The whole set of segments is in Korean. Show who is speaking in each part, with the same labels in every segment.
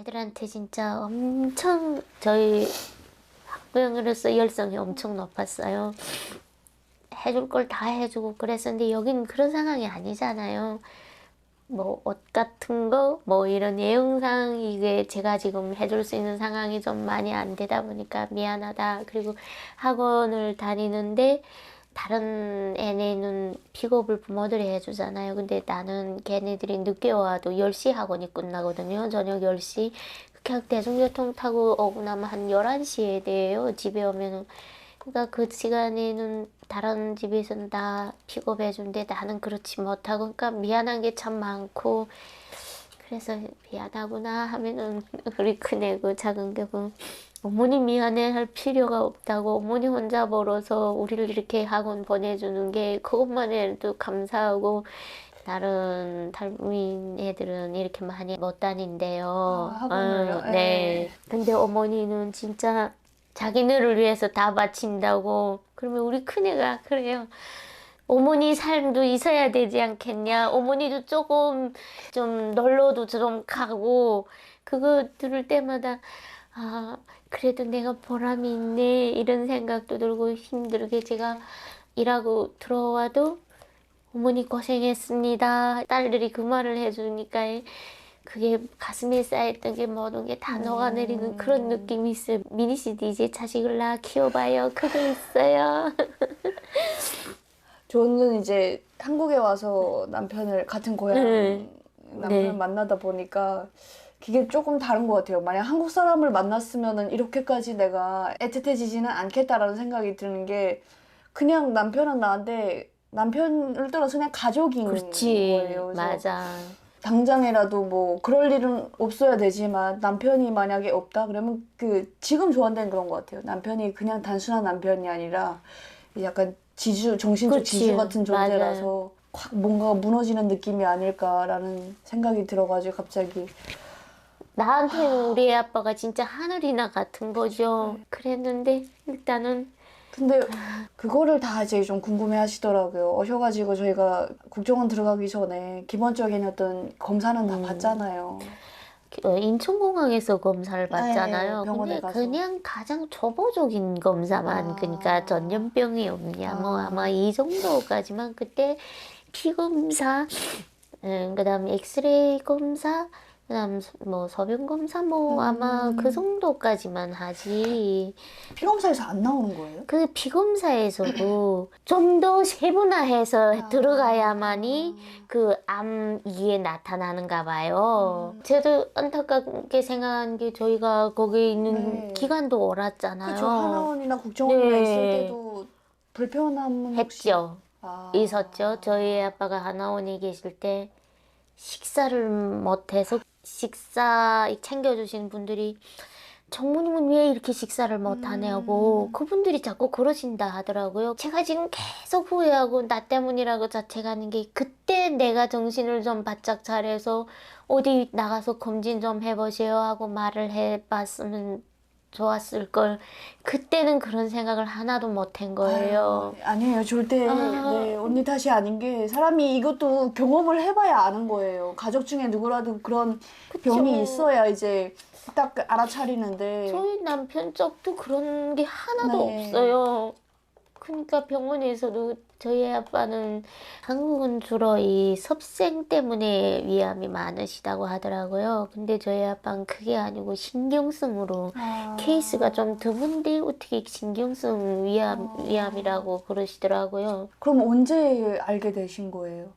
Speaker 1: 애들한테 진짜 엄청 저희 학부형으로서 열성이 엄청 높았어요. 해줄 걸 다 해주고 그랬었는데 여기는 그런 상황이 아니잖아요. 뭐 옷 같은 거, 뭐 이런 예영상 이게 제가 지금 해줄 수 있는 상황이 좀 많이 안 되다 보니까 미안하다. 그리고 학원을 다니는데 다른 애네는 픽업을 부모들이 해주잖아요. 근데 나는 걔네들이 늦게 와도 10시 학원이 끝나거든요. 저녁 10시. 그냥 대중교통 타고 오고 나면 한 11시에 돼요. 집에 오면은. 그러니까 그 시간에는 다른 집에서는 다 픽업해 준데 나는 그렇지 못하고 그러니까 미안한 게 참 많고 그래서 미안하구나 하면은 우리 큰애고 작은 개고 어머니 미안해 할 필요가 없다고 어머니 혼자 벌어서 우리를 이렇게 학원 보내주는 게 그것만 해도 감사하고 다른 탈북민 애들은 이렇게 많이 못 다닌대요.
Speaker 2: 아, 학원을요?
Speaker 1: 어, 네. 근데 어머니는 진짜 자기네를 위해서 다 바친다고. 그러면 우리 큰애가 그래요. 어머니 삶도 있어야 되지 않겠냐. 어머니도 조금 좀 놀러도 좀 가고 그거 들을 때마다 아 그래도 내가 보람이 있네 이런 생각도 들고 힘들게 제가 일하고 들어와도 어머니 고생했습니다. 딸들이 그 말을 해주니까 그게 가슴에 쌓였던 게 모든 게 다 녹아내리는 그런 느낌이 있어요. 미니 씨도 이제 자식을 낳아 키워봐요. 그거 있어요.
Speaker 2: 저는 이제 한국에 와서 남편을 같은 고향
Speaker 1: 네.
Speaker 2: 남편을
Speaker 1: 네.
Speaker 2: 만나다 보니까 그게 조금 다른 것 같아요. 만약 한국 사람을 만났으면은 이렇게까지 내가 애틋해지지는 않겠다라는 생각이 드는 게 그냥 남편은 나한테 남편을 떠나서 그냥 가족인
Speaker 1: 그렇지.
Speaker 2: 거예요.
Speaker 1: 맞아.
Speaker 2: 당장이라도 뭐 그럴 일은 없어야 되지만 남편이 만약에 없다 그러면 그 지금 저한테는 그런 것 같아요. 남편이 그냥 단순한 남편이 아니라 약간 지주 정신적
Speaker 1: 그치.
Speaker 2: 지주 같은
Speaker 1: 맞아요.
Speaker 2: 존재라서 확 뭔가 무너지는 느낌이 아닐까라는 생각이 들어가지고 갑자기
Speaker 1: 나한테는 우리 애 아빠가 진짜 하늘이나 같은 거죠. 그랬는데 일단은
Speaker 2: 근데 그거를 다 이제 좀 궁금해 하시더라고요. 오셔가지고 저희가 국정원 들어가기 전에 기본적인 어떤 검사는 다
Speaker 1: 음.
Speaker 2: 받잖아요.
Speaker 1: 어, 인천공항에서 검사를 받잖아요.
Speaker 2: 네,
Speaker 1: 근데
Speaker 2: 가서.
Speaker 1: 그냥 가장 초보적인 검사만
Speaker 2: 아.
Speaker 1: 그러니까 전염병이 없냐 뭐
Speaker 2: 아.
Speaker 1: 아마 이 정도까지만 그때 피 검사, 음, 그다음에 엑스레이 검사, 그다음 뭐 소변 검사 뭐 아마
Speaker 2: 음.
Speaker 1: 그 정도까지만 하지.
Speaker 2: 피검사에서 안 나오는 거예요?
Speaker 1: 그 피검사에서도 좀 더 세분화해서
Speaker 2: 아.
Speaker 1: 들어가야만이 그 암 이게 나타나는가 봐요. 저도 안타깝게 생각한 게 저희가 거기 있는
Speaker 2: 네.
Speaker 1: 기간도 오랐잖아요.
Speaker 2: 하나원이나 국정원이나
Speaker 1: 네.
Speaker 2: 있을 때도 불편함은 혹시
Speaker 1: 했죠.
Speaker 2: 아.
Speaker 1: 있었죠. 저희 아빠가 하나원에 계실 때 식사를 못해서 식사 챙겨주신 분들이 정모님은 왜 이렇게 식사를 못하냐고
Speaker 2: 음.
Speaker 1: 그분들이 자꾸 그러신다 하더라고요. 제가 지금 계속 후회하고 나 때문이라고 자책하는 게 그때 내가 정신을 좀 바짝 차려서 어디 나가서 검진 좀 해보세요 하고 말을 해봤으면 좋았을 걸 그때는 그런 생각을 하나도 못 한 거예요.
Speaker 2: 아유, 아니에요. 절대
Speaker 1: 아.
Speaker 2: 네, 언니 탓이 아닌 게 사람이 이것도 경험을 해봐야 아는 거예요. 가족 중에 누구라도 그런 병이 있어야 이제 딱 알아차리는데
Speaker 1: 저희 남편 쪽도 그런 게 하나도
Speaker 2: 네.
Speaker 1: 없어요. 그러니까 병원에서도 저희 아빠는 한국은 주로 이 섭생 때문에 위암이 많으시다고 하더라고요. 근데 저희 아빠는 그게 아니고 신경성으로
Speaker 2: 아.
Speaker 1: 케이스가 좀 드문데 어떻게 신경성 위암,
Speaker 2: 아.
Speaker 1: 위암이라고 그러시더라고요.
Speaker 2: 그럼 언제 알게 되신 거예요?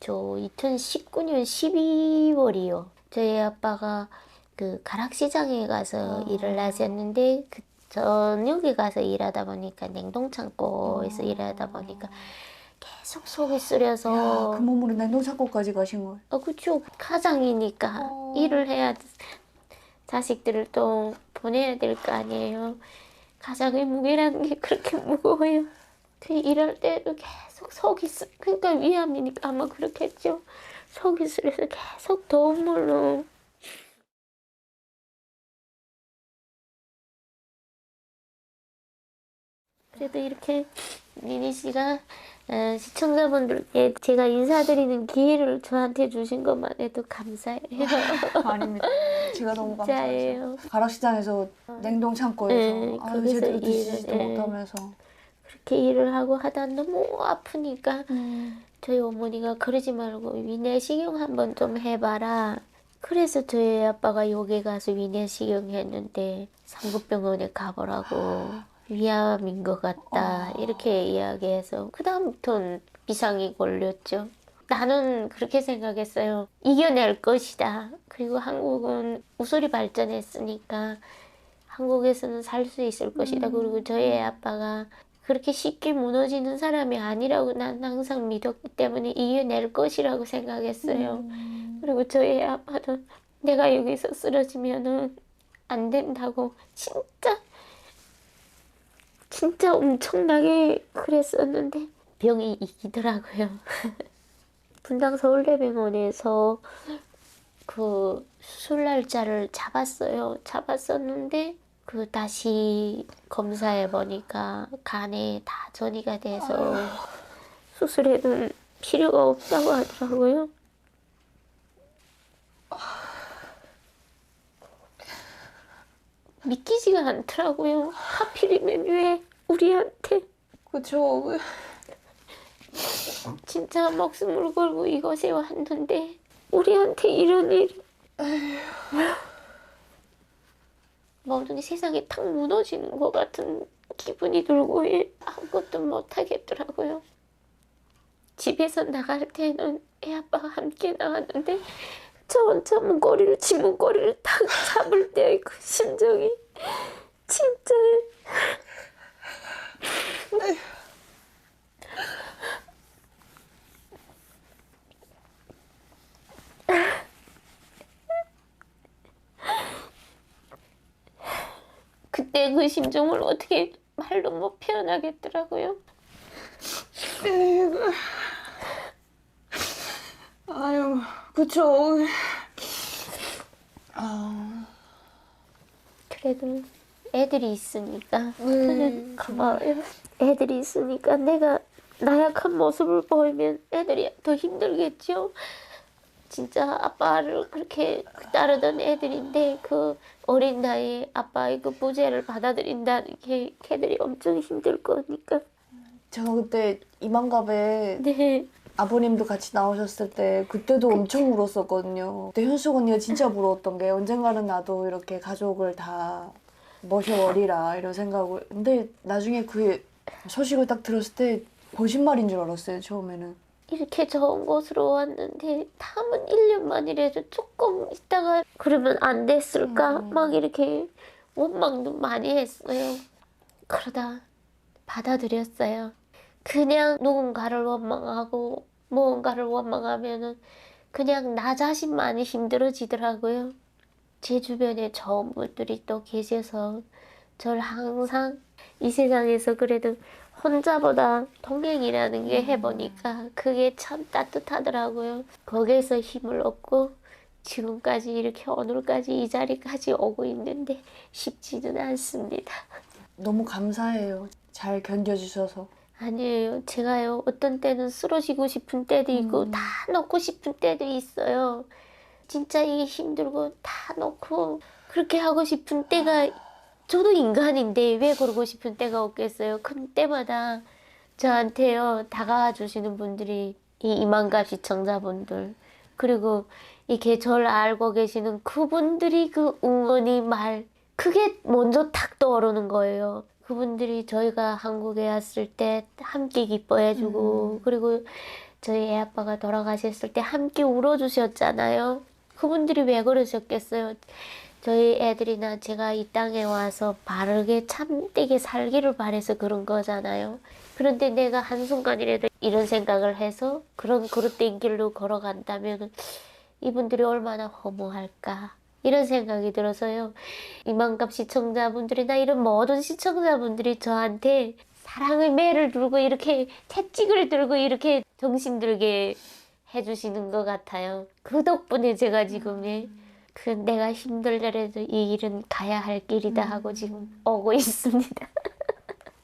Speaker 1: 저 2019년 12월이요. 저희 아빠가 그 가락시장에 가서
Speaker 2: 아.
Speaker 1: 일을 하셨는데 그 저녁에 가서 일하다 보니까 냉동창고에서
Speaker 2: 아.
Speaker 1: 일하다 보니까 계속 속이 쓰려서
Speaker 2: 야, 그 몸으로 냉동창고까지 가신 거예요?
Speaker 1: 아 그쵸 가장이니까
Speaker 2: 어.
Speaker 1: 일을 해야 자식들을 또 보내야 될 거 아니에요. 가장의 무게라는 게 그렇게 무거워요. 그 일할 때도 계속 속이 쓰 그러니까 위암이니까 아마 그렇겠죠. 속이 쓰려서 계속 더운 물로 그래도 이렇게 미니 씨가 에, 시청자분들께 제가 인사드리는 기회를 저한테 주신 것만 해도 감사해요.
Speaker 2: 아닙니다. 제가 너무 감사해요. 가락시장에서 냉동 창고에서
Speaker 1: 네,
Speaker 2: 아유 제대로 드시지도
Speaker 1: 네.
Speaker 2: 못하면서
Speaker 1: 그렇게 일을 하고 하다 너무 아프니까 저희 어머니가 그러지 말고 위내식용 한번 좀 해봐라. 그래서 저희 아빠가 여기 가서 위내식용 했는데 상급병원에 가보라고 위암인 것 같다 이렇게 이야기해서 그 다음부터는 비상이 걸렸죠. 나는 그렇게 생각했어요. 이겨낼 것이다. 그리고 한국은 우술이 발전했으니까 한국에서는 살 수 있을 것이다. 그리고 저희 아빠가 그렇게 쉽게 무너지는 사람이 아니라고 난 항상 믿었기 때문에 이겨낼 것이라고 생각했어요. 그리고 저희 아빠도 내가 여기서 쓰러지면은 안 된다고 진짜 진짜 엄청나게 그랬었는데 병이 이기더라고요. 분당 서울대병원에서 그 수술 날짜를 잡았어요. 잡았었는데 그 다시 검사해 보니까 간에 다 전이가 돼서 수술에는 필요가 없다고 하더라고요. 믿기지가 않더라고요. 하필이면 왜 우리한테
Speaker 2: 그쵸.
Speaker 1: 진짜 목숨을 걸고 이곳에 왔는데 우리한테 이런 일이 모든 게 세상이 탁 무너지는 것 같은 기분이 들고 해. 아무것도 못 하겠더라고요. 집에서 나갈 때는 애 아빠가 함께 나왔는데 저 혼자 문고리를 지문고리를 탁 잡을 때그 심정이 진짜 그때 그 심정을 어떻게 말로 못 표현하겠더라고요.
Speaker 2: 아유 그쵸. 아,
Speaker 1: 그래도 애들이 있으니까
Speaker 2: 네,
Speaker 1: 고마워요. 애들이 있으니까 내가 나약한 모습을 보이면 애들이 더 힘들겠죠. 진짜 아빠를 그렇게 따르던 애들인데 그 어린 나이에 아빠의 그 부재를 받아들인다는 게 걔들이 엄청 힘들 거니까.
Speaker 2: 제가 그때 이만갑에
Speaker 1: 네.
Speaker 2: 아버님도 같이 나오셨을 때 그때도 엄청 울었었거든요. 그때 현숙 언니가 진짜 부러웠던 게 언젠가는 나도 이렇게 가족을 다 모셔버리라 이런 생각을. 근데 나중에 그 소식을 딱 들었을 때 거짓말인 줄 알았어요 처음에는.
Speaker 1: 이렇게 좋은 곳으로 왔는데 다음은 1년 만이라도 조금 있다가 그러면 안 됐을까?
Speaker 2: 음.
Speaker 1: 막 이렇게 원망도 많이 했어요. 그러다 받아들였어요. 그냥 누군가를 원망하고 무언가를 원망하면은 그냥 나 자신만이 힘들어지더라고요. 제 주변에 좋은 분들이 또 계셔서 저를 항상 이 세상에서 그래도 혼자보다 동행이라는 게 해보니까 그게 참 따뜻하더라고요. 거기에서 힘을 얻고 지금까지 이렇게 오늘까지 이 자리까지 오고 있는데 쉽지는 않습니다.
Speaker 2: 너무 감사해요. 잘 견뎌주셔서.
Speaker 1: 아니에요. 제가요, 어떤 때는 쓰러지고 싶은 때도 있고,
Speaker 2: 음.
Speaker 1: 다 놓고 싶은 때도 있어요. 진짜 이게 힘들고, 다 놓고, 그렇게 하고 싶은 때가, 저도 인간인데, 왜 그러고 싶은 때가 없겠어요. 그 때마다 저한테요, 다가와 주시는 분들이, 이 이만갑 시청자분들, 그리고 이렇게 저를 알고 계시는 그분들이 그 응원이 말, 그게 먼저 탁 떠오르는 거예요. 그분들이 저희가 한국에 왔을 때 함께 기뻐해주고, 그리고 저희 애 아빠가 돌아가셨을 때 함께 울어주셨잖아요. 그분들이 왜 그러셨겠어요? 저희 애들이나 제가 이 땅에 와서 바르게 참되게 살기를 바래서 그런 거잖아요. 그런데 내가 한순간이라도 이런 생각을 해서 그런 그릇된 길로 걸어간다면 이분들이 얼마나 허무할까. 이런 생각이 들어서요. 이만갑 시청자분들이나 이런 모든 시청자분들이 저한테 사랑의 매를 들고 이렇게 채찍을 들고 이렇게 정신 들게 해주시는 것 같아요. 그 덕분에 제가 지금 예, 그 내가 힘들더라도 이 일은 가야 할 길이다 하고 지금 오고 있습니다.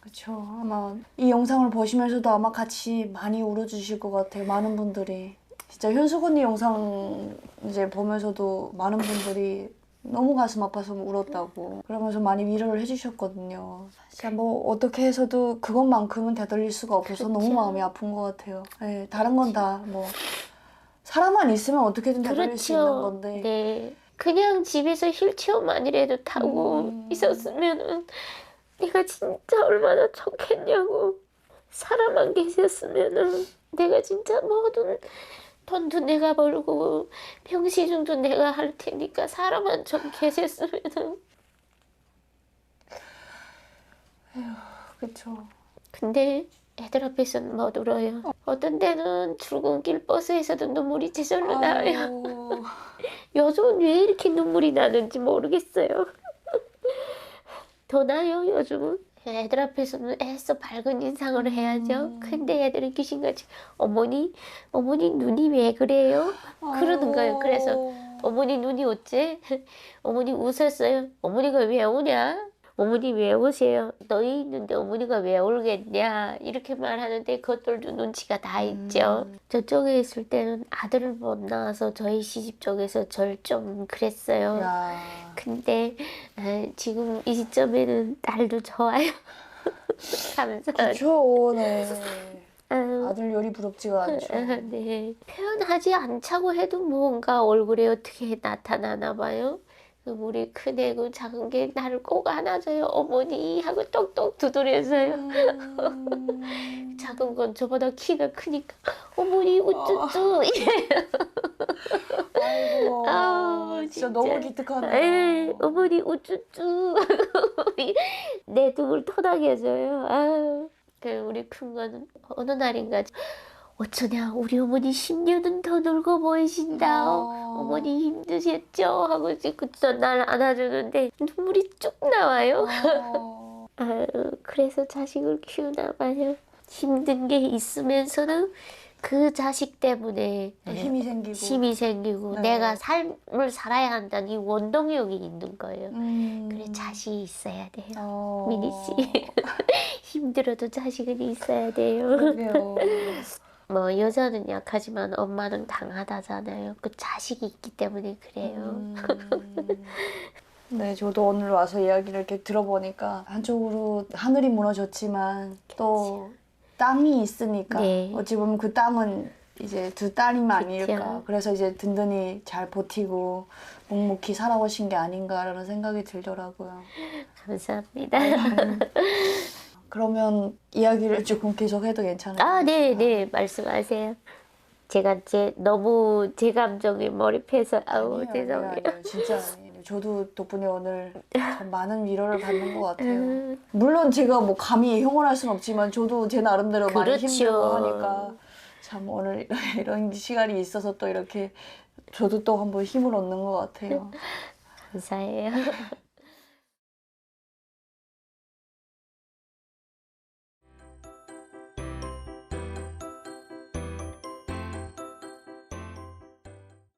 Speaker 2: 그렇죠. 아마 이 영상을 보시면서도 아마 같이 많이 울어주실 것 같아요. 많은 분들이 진짜 현숙 언니 영상 이제 보면서도 많은 분들이 너무 가슴 아파서 울었다고 그러면서 많이 위로를 해주셨거든요. 진짜 뭐 어떻게 해서도 그것만큼은 되돌릴 수가 없어서 너무
Speaker 1: 그렇죠.
Speaker 2: 마음이 아픈 것 같아요. 네, 다른 건 다 뭐 사람만 있으면 어떻게든 되돌릴 수 있는
Speaker 1: 그렇죠.
Speaker 2: 건데
Speaker 1: 네. 그냥 집에서 휠체어만이라도 타고
Speaker 2: 음.
Speaker 1: 있었으면은 내가 진짜 얼마나 좋겠냐고. 사람만 계셨으면은 내가 진짜 모든 돈도 내가 벌고 병시중도 내가 할 테니까 사람만 좀 계셨으면은
Speaker 2: 그렇죠.
Speaker 1: 근데 애들 앞에서는 못 울어요. 어떤 때는 출근길 버스에서도 눈물이 저절로 나요. 요즘은 왜 이렇게 눈물이 나는지 모르겠어요. 더 나요, 요즘은. 애들 앞에서는 애써 밝은 인상을 해야죠.
Speaker 2: 음.
Speaker 1: 근데 애들은 귀신같이 어머니, 어머니 눈이 왜 그래요? 그러는 거예요. 그래서 어머니 눈이 어째? 어머니 웃었어요. 어머니가 왜 우냐? 어머니 왜 우세요? 너희 있는데 어머니가 왜 울겠냐? 이렇게 말하는데 그것들도 눈치가 다 있죠.
Speaker 2: 음.
Speaker 1: 저쪽에 있을 때는 아들을 못 낳아서 저희 시집 쪽에서 절 좀 그랬어요.
Speaker 2: 야.
Speaker 1: 근데 아, 지금 이 시점에는 딸도 좋아요. 감사하죠.
Speaker 2: 그렇죠. 네.
Speaker 1: 아유,
Speaker 2: 아들 요리 부럽지가 않죠.
Speaker 1: 네. 표현하지 않자고 해도 뭔가 얼굴에 어떻게 나타나나 봐요. 그 우리 큰애고 작은 게 나를 꼭 안아줘요. 어머니 하고 똑똑 두드려서요.
Speaker 2: 음.
Speaker 1: 작은 건 저보다 키가 크니까 어머니 우쭈쭈
Speaker 2: 아이고.
Speaker 1: 아우,
Speaker 2: 진짜,
Speaker 1: 진짜.
Speaker 2: 너무
Speaker 1: 에이,
Speaker 2: 기특하네요.
Speaker 1: 어머니 우쭈쭈 내 등을 토닥여줘요. 아유, 그 우리 큰 거는 어느 날인가 어쩌냐 우리 어머니 10년은 더 늙어 보이신다.
Speaker 2: 아.
Speaker 1: 어머니 힘드셨죠? 하고 이제 그저 날 안아주는데 눈물이 쭉 나와요.
Speaker 2: 아.
Speaker 1: 아유, 그래서 자식을 키우나 봐요. 힘든 게 있으면서는 그 자식 때문에
Speaker 2: 힘이 생기고.
Speaker 1: 힘이 생기고
Speaker 2: 네.
Speaker 1: 내가 삶을 살아야 한다는 이 원동력이 있는 거예요.
Speaker 2: 음.
Speaker 1: 그래 자식이 있어야 돼요.
Speaker 2: 어.
Speaker 1: 미니 씨 힘들어도 자식은 있어야 돼요.
Speaker 2: 그러게요.
Speaker 1: 뭐 여자는 약하지만 엄마는 강하다잖아요. 그 자식이 있기 때문에 그래요.
Speaker 2: 음. 네, 저도 오늘 와서 이야기를 이렇게 들어보니까 한쪽으로 하늘이 무너졌지만 또 땅이 있으니까
Speaker 1: 네.
Speaker 2: 어찌 보면 그 땅은 이제 두 딸이면 아닐까.
Speaker 1: 그쵸.
Speaker 2: 그래서 이제 든든히 잘 버티고 묵묵히 살아오신 게 아닌가라는 생각이 들더라고요.
Speaker 1: 감사합니다.
Speaker 2: 그러면 이야기를 조금 계속해도 괜찮아요?
Speaker 1: 아, 네, 네, 말씀하세요. 제가 이제 너무 제 감정에 몰입해서 아우
Speaker 2: 아니에요,
Speaker 1: 죄송해요.
Speaker 2: 아니에요, 아니에요. 진짜 아니에요. 저도 덕분에 오늘 참 많은 위로를 받는 것 같아요.
Speaker 1: 음,
Speaker 2: 물론 제가 뭐 감히 형언할 수는 없지만 저도 제 나름대로 많이
Speaker 1: 그렇죠.
Speaker 2: 힘들고 하니까 참 오늘 이런 시간이 있어서 또 이렇게 저도 또 한번 힘을 얻는 것 같아요.
Speaker 1: 감사해요.